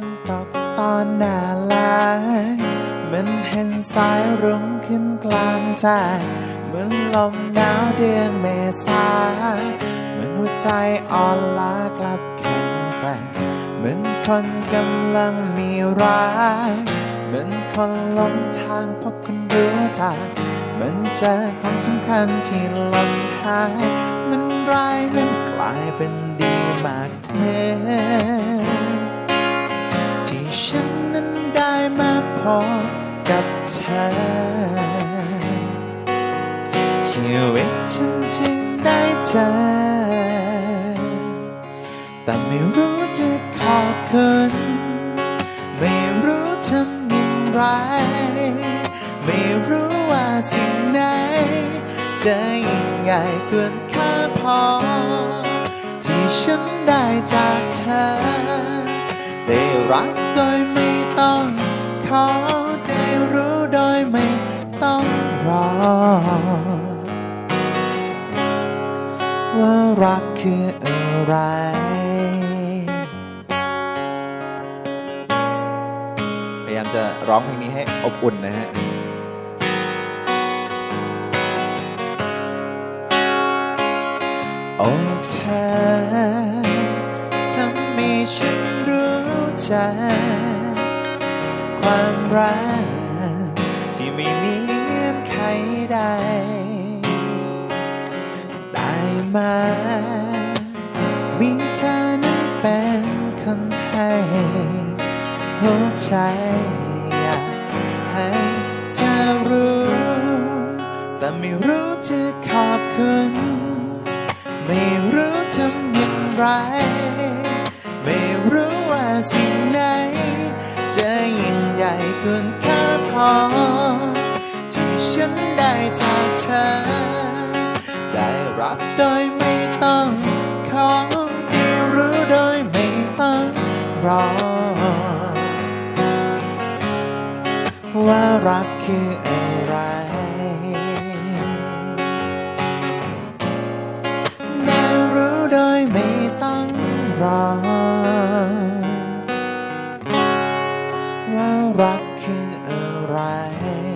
นตกตอนหน้าแลงเหมือนเห็นสายรุ้งขึ้นกลางใจเหมือนลมหนาวเดือนเมษาเหมือนหัวใจอ่อนล้ากลับแข็งแกร่งเหมือนคนกำลังมีรักเหมือนคนหลงทางพบคนรู้จักเหมือนเจอคนสำคัญที่หล่นหาย มันร้ายนั้นกลายเป็นดีมากเมื่อ พบกับเธอ ชีวิตฉันจึงได้เจอ แต่ไม่รู้จะขอบคุณ ไม่รู้ทำอย่างไร ไม่รู้ว่าสิ่งไหน จะยิ่งใหญ่เกินค่าพอ ที่ฉันได้จากเธอ ได้รักโดยไม่ต้อง ขอได้รู้โดยไม่ต้องรอ ว่ารักคืออะไร พยายามจะร้องเพลงนี้ให้อบอุ่นนะฮะโอ้เธอทำให้ฉันรู้ใจ ความรักที่ไม่มีเงื่อนไขใด ได้มา มีเธอนั้นเป็นคนให้หัวใจอยากให้เธอรู้ แต่ไม่รู้จะขอบคุณ ไม่รู้ทำอย่างไร ไม่รู้ว่าสิ่งไหน เกินค่าพอ ที่ฉันได้จากเธอ ได้รับโดยไม่ต้องขอได้รู้โดยไม่ต้องรอ ว่ารักคืออะไรได้รู้โดยไม่ต้องรอ ว่ารัก คืออะไร